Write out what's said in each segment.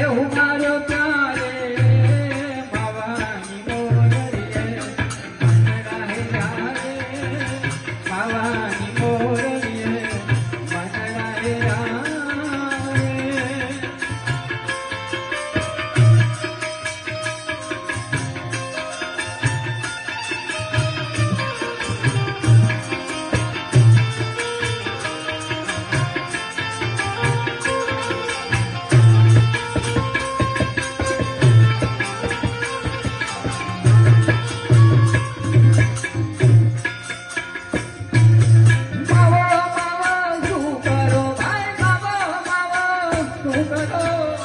eu vou. માવો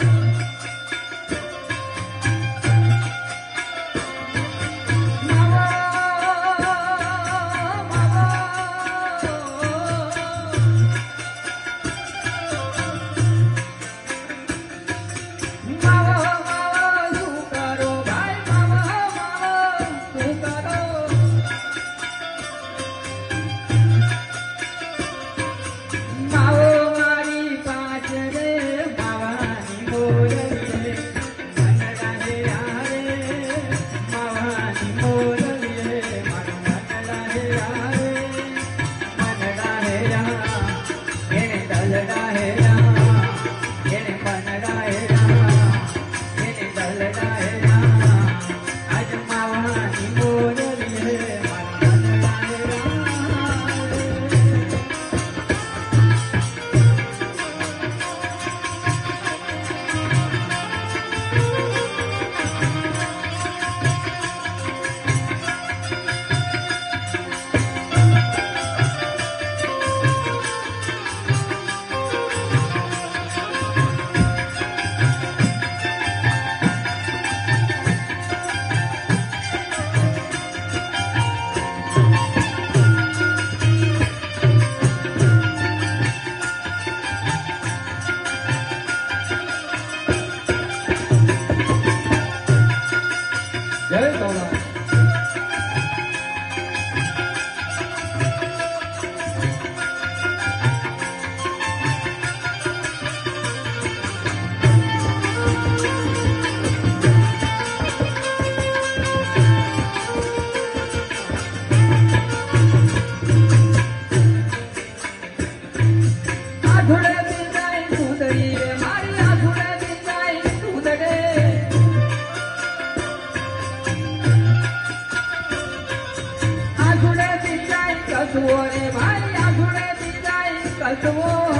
બિંદાઈ કસવો રે ભાઈ આધુડે બિંદાઈ કસવો